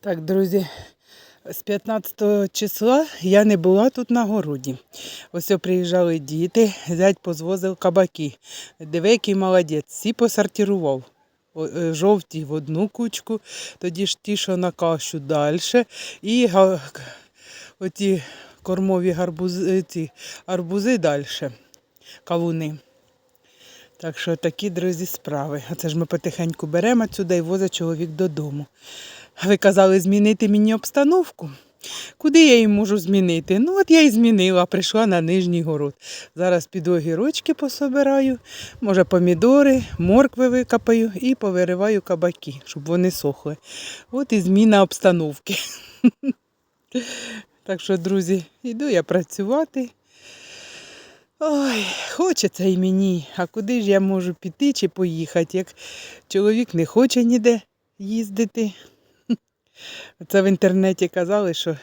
Так, друзі, з 15 числа я не була тут на городі. Ось приїжджали діти, зять позвозив кабаки. Диви, який молодець, всі посортував. Е, Жовті в одну кучку, тоді ж ті, що на кашу далі. І оті кормові гарбузи, ці арбузи далі, кавуни. Так що такі, друзі, справи. Оце ж ми потихеньку беремо сюди і возить чоловік додому. Ви казали змінити мені обстановку. Куди я її можу змінити? Ну, от я і змінила, прийшла на нижній город. Зараз піду огірочки пособираю, може помідори, моркви викопаю і повириваю кабаки, щоб вони сохли. От і зміна обстановки. Так що, друзі, йду я працювати. Ой, хочеться і мені. А куди ж я можу піти чи поїхати, як чоловік не хоче ніде їздити. Це в інтернеті казали, що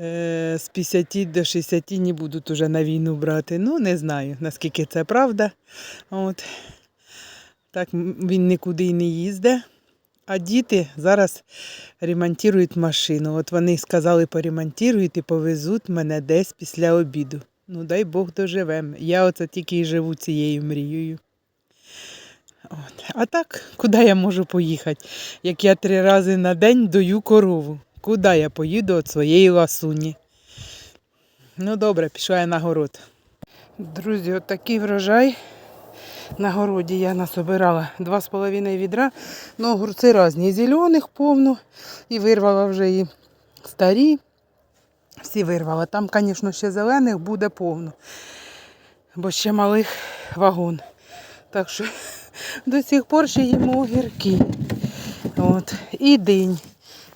е, з 50 до 60 не будуть уже на війну брати. Ну, не знаю, наскільки це правда. От. Так він нікуди й не їздить. А діти зараз ремонтують машину. От вони сказали, поремонтують і повезуть мене десь після обіду. Ну, дай Бог доживем. Я оце тільки і живу цією мрією. От. А так, куди я можу поїхати? Як я три рази на день дою корову. Куди я поїду від своєї ласуні? Ну добре, пішла я на город. Друзі, от такий врожай. На городі я насобирала два з половиною відра. Ну, огурці різні. Зелених повно. І вирвала вже і старі. Всі вирвала. Там, звісно, ще зелених буде повно. Бо ще малих вагон. Так що до сих пор ще їмо огірки. От. І динь.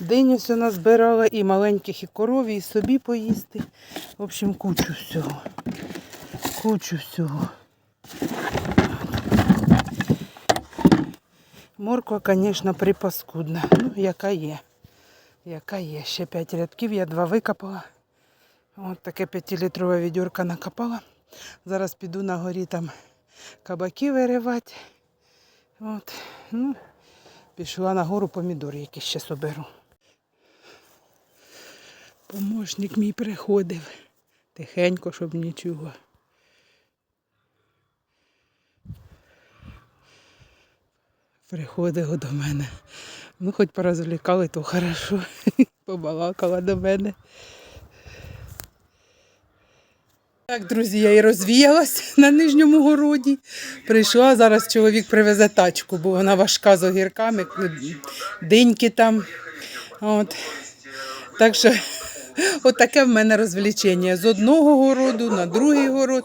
Динь ось вона збирала і маленьких, і корові, і собі поїсти. В общем, кучу всього. Кучу всього. Морква, звісно, припаскудна. Ну, яка є. Яка є. Ще 5 рядків, я два викопала. От таке 5-літрове відьорка накопала. Зараз піду на горі там кабаки виривати. От. Ну, пішла на гору помідори, які ще соберу. Помощник мій приходив. Тихенько, щоб нічого. Приходив до мене. Ну, хоч порозвлікали, то хорошо. Побалакала до мене. Так, друзі, я і розвіялась на нижньому городі. Прийшла, зараз чоловік привезе тачку, бо вона важка з огірками, диньки там. От. Так що отаке в мене розвлічення. З одного городу на другий город,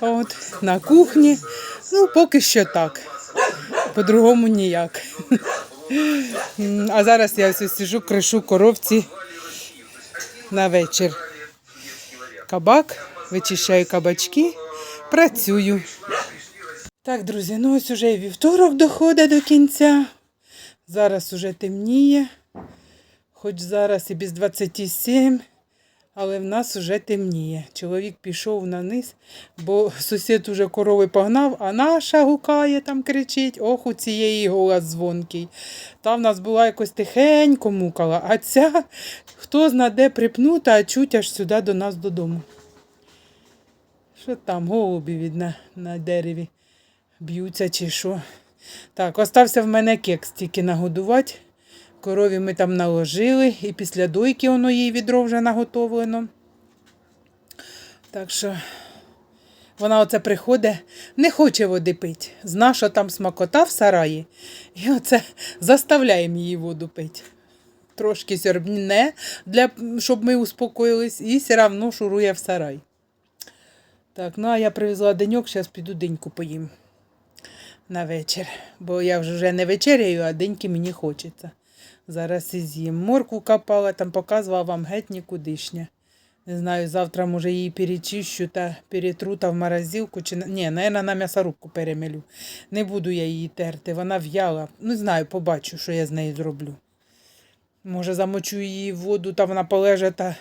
от, на кухні. Ну, поки що так. По-другому ніяк. А зараз я ось сижу, кришу коровці на вечір. Кабак, вичищаю кабачки, працюю. Так, друзі, ну ось уже і вівторок доходить до кінця. Зараз уже темніє, хоч зараз і без 27, але в нас вже темніє. Чоловік пішов на низ, бо сусід уже корови погнав, а наша гукає там кричить, ох, у цієї голос дзвонкий. Та в нас була якось тихенько мукала, а ця хто зна де припнута, а чуть аж сюди до нас додому. Що там, голубі видно на дереві б'ються чи що. Так, остався в мене кекс тільки нагодувати. Корові ми там наложили, і після дойки воно їй відро вже наготовлено. Так що вона оце приходить, не хоче води пити. Зна, що там смакота в сараї. І оце заставляємо її воду пити. Трошки сьорбне, для, щоб ми успокоїлись, і все одно шурує в сарай. Так, ну а я привезла деньок, зараз піду деньку поїм на вечір. Бо я вже не вечеряю, а деньки мені хочеться. Зараз і з'їм. Морку копала, там показувала вам геть нікудишня. Не знаю, завтра, може, її перечищу та перетру та в морозилку. Чи... Ні, наверное, на м'ясорубку перемелю. Не буду я її терти, вона в'яла. Не знаю, побачу, що я з нею зроблю. Може, замочу її в воду, та вона полеже та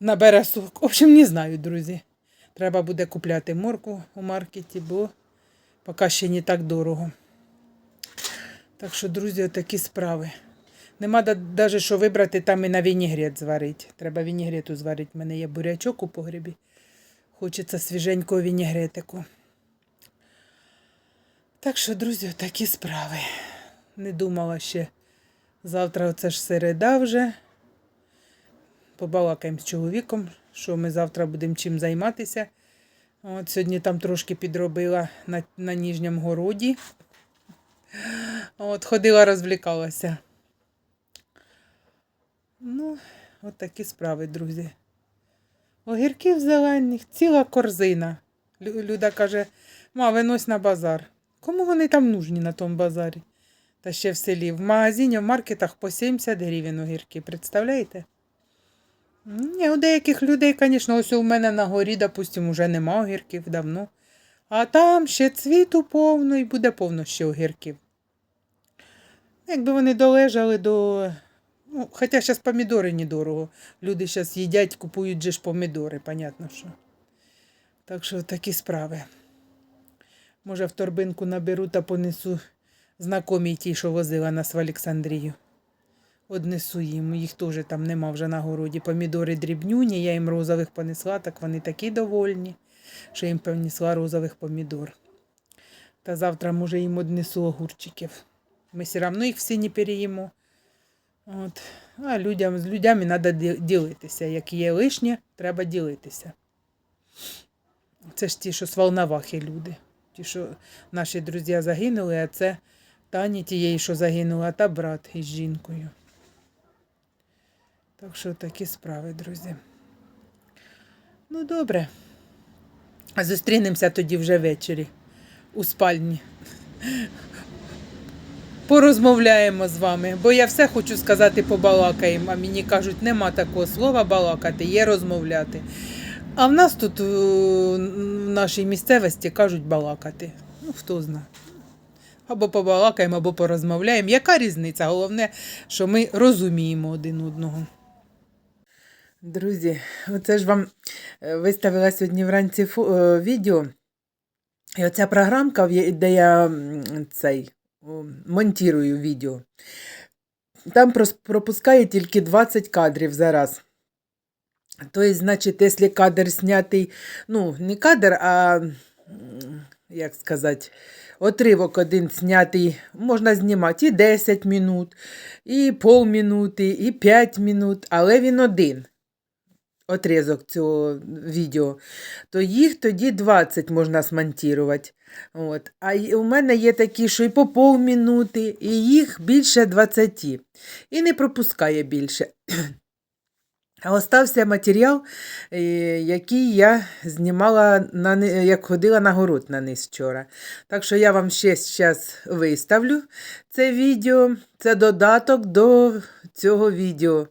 набере сок. В общем, не знаю, друзі. Треба буде купляти морку у маркеті, бо поки ще не так дорого. Так що, друзі, такі справи. Нема навіть що вибрати, там і на вінігрет зварити. Треба вінігрету зварити. У мене є бурячок у погребі. Хочеться свіженького вінігретику. Так що, друзі, такі справи. Не думала ще. Завтра оце ж середа вже. Побалакаємо з чоловіком, що ми завтра будемо чим займатися. От сьогодні там трошки підробила на, на ніжньому городі. От, ходила, розвлікалася. Ну, от такі справи, друзі. Огірків зелених, ціла корзина. Люда каже, ма, винось на базар. Кому вони там нужні на тому базарі? Та ще в селі. В магазині, в маркетах по 70 гривень огірки. Представляєте? Ні, у деяких людей, звісно, ось у мене на горі, допустимо, вже нема огірків давно. А там ще цвіту повно і буде повно ще огірків. Якби вони долежали до. Ну, хоча зараз помідори недорого. Люди зараз їдять, купують же ж помідори, понятно що. Так що такі справи. Може, в торбинку наберу та понесу знакомій тій, що возила нас в Олександрію. Однесу їм, їх теж там нема вже на городі. Помідори дрібнюні, я їм розових понесла, так вони такі довольні, що їм понесла розових помідор. Та завтра, може, їм однесу огурчиків. Ми все одно їх всі не переїмо. От. А людям, з людьми треба ділитися. Як є лишнє, треба ділитися. Це ж ті, що з Волновахи люди. Ті, що наші друзі загинули, а це Тані тієї, що загинула, та брат із жінкою. Так що такі справи, друзі. Ну, добре. Зустрінемося тоді вже ввечері у спальні. Порозмовляємо з вами, бо я все хочу сказати побалакаємо, а мені кажуть, нема такого слова балакати, є розмовляти. А в нас тут в нашій місцевості кажуть балакати. Ну, хто знає. Або побалакаємо, або порозмовляємо. Яка різниця? Головне, що ми розуміємо один одного. Друзі, оце ж вам е, виставила сьогодні вранці е, відео. І оця програмка, де я цей монтірую відео. Там пропускає тільки 20 кадрів за раз. Тобто, значить, якщо кадр знятий, ну, не кадр, а як сказати, отривок один знятий, можна знімати і 10 минут, і полминути, і 5 минут, але він один. Отрізок цього відео, то їх тоді 20 можна смонтувати. От. А у мене є такі, що і по півмінути, і їх більше 20. І не пропускає більше. А остався матеріал, е, який я знімала, на, як ходила на город на низ вчора. Так що я вам ще зараз виставлю це відео. Це додаток до цього відео,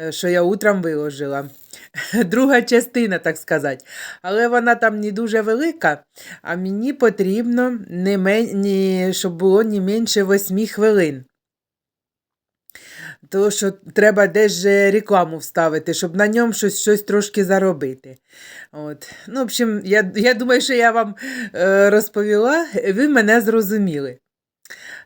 е, що я утром виложила. Друга частина, так сказати. Але вона там не дуже велика, а мені потрібно, не мен... щоб було не менше 8 хвилин. Тому що треба десь же рекламу вставити, щоб на ньому щось, щось трошки заробити. От. Ну, в общем, я, я думаю, що я вам е, розповіла, ви мене зрозуміли.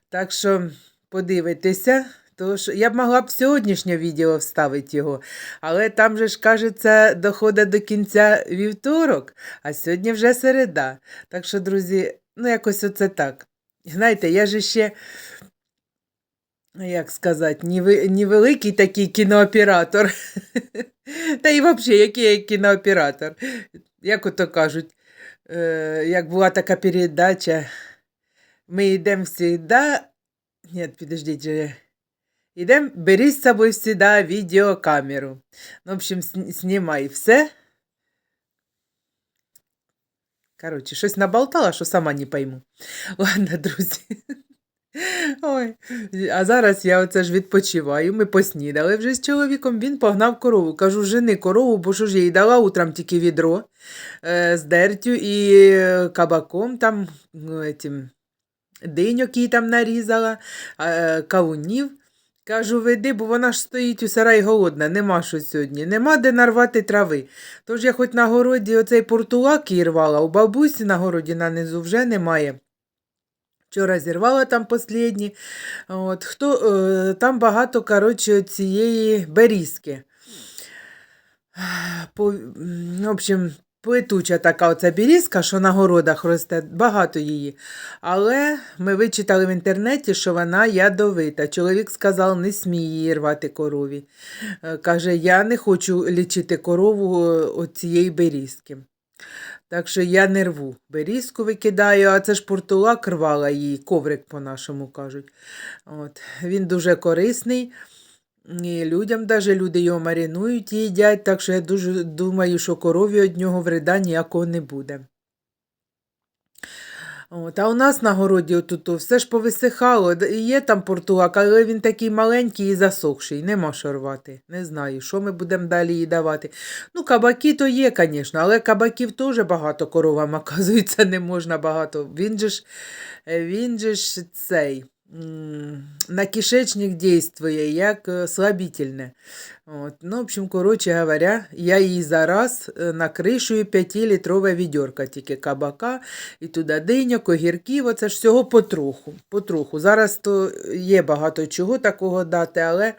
Так що подивитеся. Тому що я б могла б сьогоднішнє відео вставити його, але там же ж кажеться, доходить до кінця вівторок, а сьогодні вже середа. Так що, друзі, ну якось оце так. Знаєте, я же ще, як сказати, невеликий такий кінооператор. Та і взагалі, який я кінооператор. Як ото кажуть, е, як була така передача, ми йдемо завжди. Ні, підождіть же. Ідем, бери з собою всегда відеокамеру. Ну, в общем, знімай все. Коротше, щось наболтала, що сама не пойму. Ладно, друзі. Ой. А зараз я оце ж відпочиваю. Ми поснідали вже з чоловіком. Він погнав корову. Кажу, жени корову, бо що ж я їй дала утром тільки відро е, з дертю і е, кабаком там, этим, диньок їй там нарізала, е, кавунів. Кажу, веди, бо вона ж стоїть у сараї голодна, нема що сьогодні, нема де нарвати трави. Тож я хоч на городі оцей портулак її рвала, у бабусі на городі нанизу вже немає. Вчора зірвала там послідні. От, хто, е, там багато коротше, цієї берізки. По, в общем, плетуча така оця берізка, що на городах росте, багато її. Але ми вичитали в інтернеті, що вона ядовита. Чоловік сказав, не смій її рвати корові. Е, Каже, я не хочу лічити корову е, цієї берізки. Так що я не рву. Берізку викидаю, а це ж портула рвала її, коврик по-нашому кажуть. От. Він дуже корисний. І людям даже люди його маринують і їдять, так що я дуже думаю, що корові від нього вреда ніякого не буде. От, а у нас на городі отут все ж повисихало. Є там портулак, але він такий маленький і засохший, нема що рвати. Не знаю, що ми будемо далі їй давати. Ну, кабаки то є, звісно, але кабаків теж багато коровам, оказується, не можна багато. Він же ж, е, він же ж цей. На кишечник дійствує як е, слабительне. От. Ну, в общем, коротше говоря, я її зараз е, накришую 5-літрове відьорка тільки кабака, і туди диньок, огірків, оце ж всього потроху. потроху. Зараз то є багато чого такого дати, але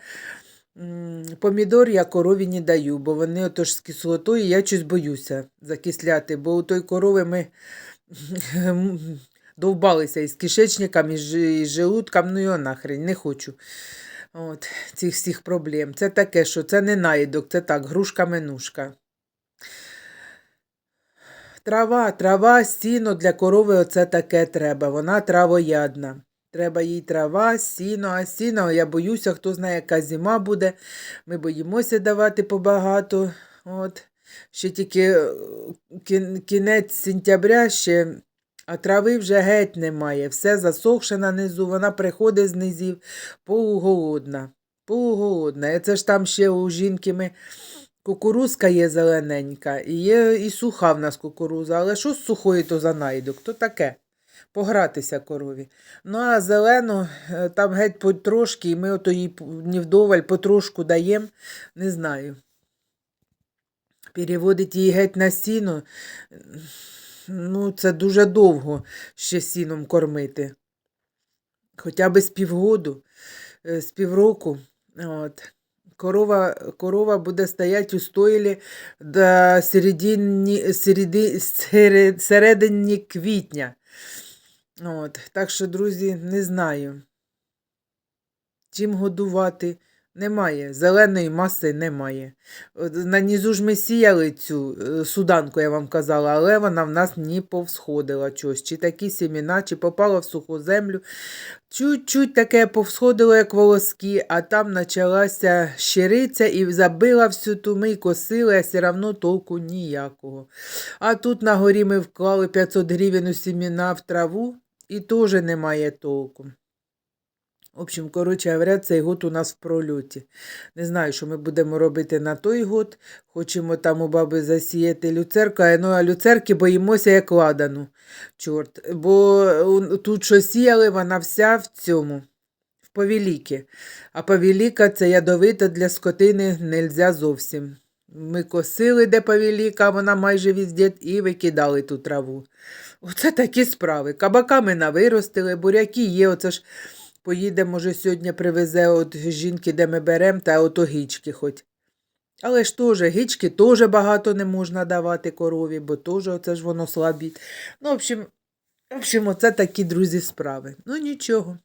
помідор я корові не даю, бо вони отож з кислотою, я щось боюся закисляти, бо у той корови ми довбалися із кишечником, із желудком, ну його нахрень, не хочу. От, цих всіх проблем. Це таке, що це не наїдок, це так, грушка-менушка. Трава, трава, сіно для корови оце таке треба. Вона травоядна. Треба їй трава, сіно, а сіно, я боюся, хто знає, яка зима буде. Ми боїмося давати побагато. От. Ще тільки е, кін- кінець сентября ще, а трави вже геть немає. Все засохше на низу, вона приходить з низів полуголодна. Полуголодна. Це ж там ще у жінки ми кукурузка є зелененька, і є і суха в нас кукуруза. Але що з сухої, то за найдок? То таке. Погратися корові. Ну, а зелену е, там геть потрошки, і ми ото їй п- вдоволь потрошку даємо, не знаю. Переводить її геть на сіно. Ну, це дуже довго ще сіном кормити. Хоча б з півгоду, е, з півроку. От. Корова, корова буде стояти у стойлі до середині, середи, серед, середині квітня. От. Так що, друзі, не знаю. Чим годувати немає. Зеленої маси немає. На низу ж ми сіяли цю е, суданку, я вам казала, але вона в нас не повсходила чогось. Чи такі семена, чи попала в суху землю. Чуть-чуть таке повсходило, як волоски, а там почалася щириця і забила всю ту ми й косили, а все одно толку ніякого. А тут на горі ми вклали 500 гривень у семена в траву і теж немає толку. В общем, коротше говоря, цей год у нас в прольоті. Не знаю, що ми будемо робити на той год. Хочемо там у баби засіяти люцерку, а ну, а люцерки боїмося як ладану. Чорт. Бо тут що сіяли, вона вся в цьому, в повіліки. А повіліка це ядовита для скотини нельзя зовсім. Ми косили, де повіліка, вона майже везде, і викидали ту траву. Оце такі справи. Кабака ми навиростили, буряки є, оце ж поїде, може, сьогодні привезе от жінки, де ми беремо, та ото гічки хоч. Але ж теж гічки теж багато не можна давати корові, бо теж оце ж воно слабі. Ну, в общем, в общем, оце такі, друзі, справи. Ну, нічого.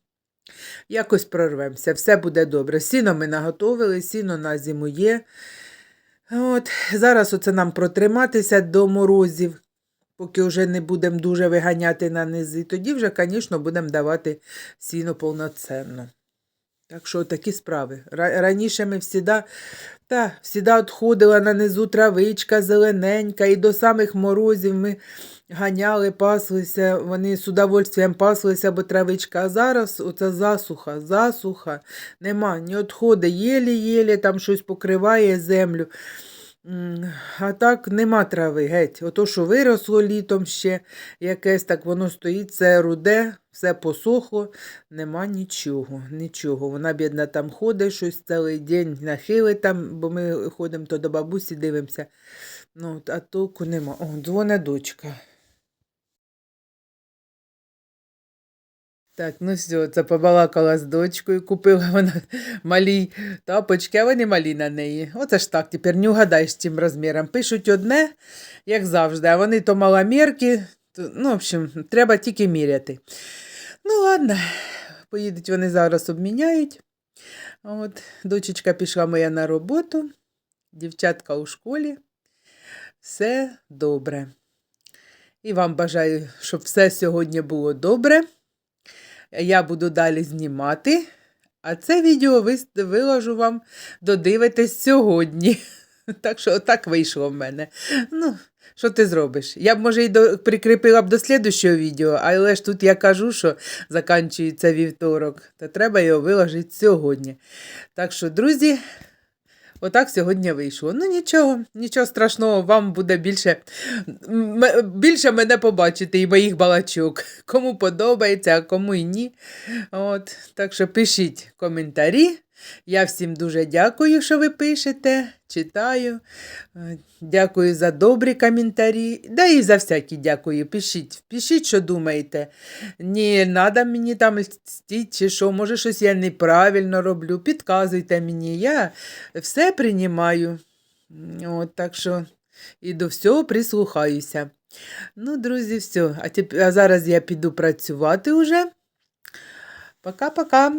Якось прорвемося, все буде добре. Сіно ми наготовили, сіно на зиму є. От, зараз оце нам протриматися до морозів, поки вже не будемо дуже виганяти на низи. Тоді вже, звісно, будемо давати сіно повноценно. Так що такі справи. Раніше ми всіда, та, всіда відходила на низу травичка зелененька, і до самих морозів ми ганяли, паслися, вони з удовольствием паслися, бо травичка. А зараз оце засуха, засуха, нема, ні відходи, єлі-єлі, там щось покриває землю. А так нема трави, геть. Ото, що виросло літом ще якесь, так воно стоїть, це руде, все посохло, нема нічого, нічого. Вона, бідна, там ходить щось цілий день нахили там, бо ми ходимо то до бабусі, дивимося. Ну, а толку нема. О, дзвоне дочка. Так, ну все, це побалакала з дочкою, купила вона малі тапочки, а вони малі на неї. Оце ж так, тепер не угадаєш цим розміром. Пишуть одне, як завжди, а вони то маломірки, то, ну, в общем, треба тільки міряти. Ну, ладно, поїдуть вони зараз обміняють. От, дочечка пішла моя на роботу, дівчатка у школі. Все добре. І вам бажаю, щоб все сьогодні було добре. Я буду далі знімати, а це відео виложу вам, додивитись сьогодні. Так що отак вийшло в мене. Ну, що ти зробиш? Я б, може, і до, прикріпила б до слідущого відео, але ж тут я кажу, що закінчується вівторок, то треба його виложити сьогодні. Так що, друзі, отак сьогодні вийшло. Ну нічого, нічого страшного, вам буде більше, більше мене побачити і моїх балачок. Кому подобається, а кому і ні. От, так що пишіть коментарі. Я всім дуже дякую, що ви пишете, читаю. Е, Дякую за добрі коментарі. Да і за всякі дякую. Пишіть, пишіть, що думаєте. Не треба мені там льстити, чи що, може, щось я неправильно роблю. Підказуйте мені, я все приймаю. От, так що і до всього прислухаюся. Ну, друзі, все. А, теп- а зараз я піду працювати вже. Пока-пока.